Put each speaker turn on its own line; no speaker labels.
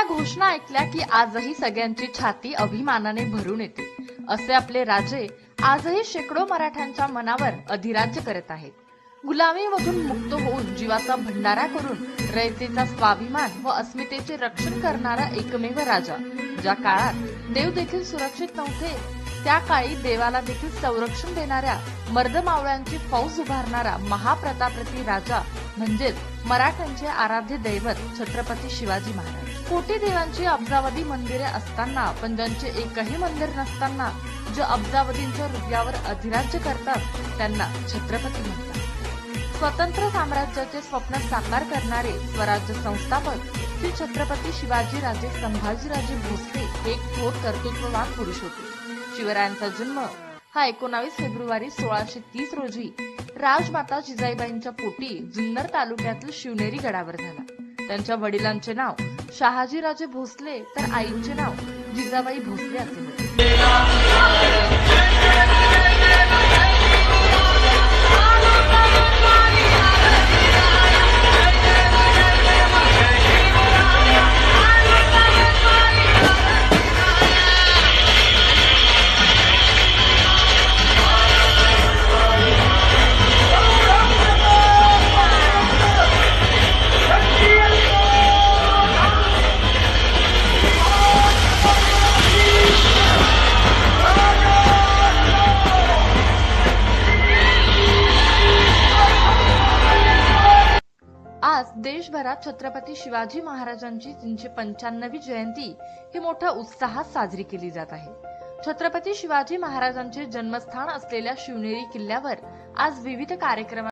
ऐकल्या की आजही सगळ्यांची छाती अभिमानाने भरून येते. असे आपले राजे आजही शेकडो मराठ्यांच्या मनावर अधिराज्य करत आहेत. गुलामीमधून मुक्त होऊन जीवाचा भंडारा करून रयतेचा स्वाभिमान व अस्मितेचे रक्षण करणारा एकमेव राजा ज्या काळात देव देखील सुरक्षित नव्हते त्या काळी देवाला देखील संरक्षण देणाऱ्या मर्दमावळ्यांची फौज उभारणारा महाप्रतापती राजा म्हणजेच मराठ्यांचे आराध्य दैवत छत्रपती शिवाजी महाराज. कोटी देवांची अब्जावधी मंदिरे असताना पण ज्यांचे एकही मंदिर नसताना जे अब्जावधींच्या हृदयावर अधिराज्य करतात त्यांना छत्रपती म्हणतात. स्वतंत्र साम्राज्याचे स्वप्न साकार करणारे स्वराज्य संस्थापक श्री छत्रपती शिवाजी राजे संभाजीराजे भोसले हे एक थोर कर्तृत्ववान पुरुष होते. शिवरायांचा जन्म हा एकोणावीस फेब्रुवारी सोळाशे तीस रोजी राजमाता जिजाईबाईंच्या पोटी जुन्नर तालुक्यातील शिवनेरी गडावर झाला. त्यांच्या वडिलांचे नाव शहाजीराजे भोसले तर आईचे नाव जिजाबाई भोसले असे होते. आज देशभरात छत्रपती शिवाजी महाराजांची तीनशे पंच्याण्णवी जयंती ही मोठ्या उत्साहात साजरी केली जात आहे. छत्रपती शिवाजी महाराजांचे जन्मस्थान असलेल्या शिवनेरी किल्ल्यावर आज विविध कार्यक्रम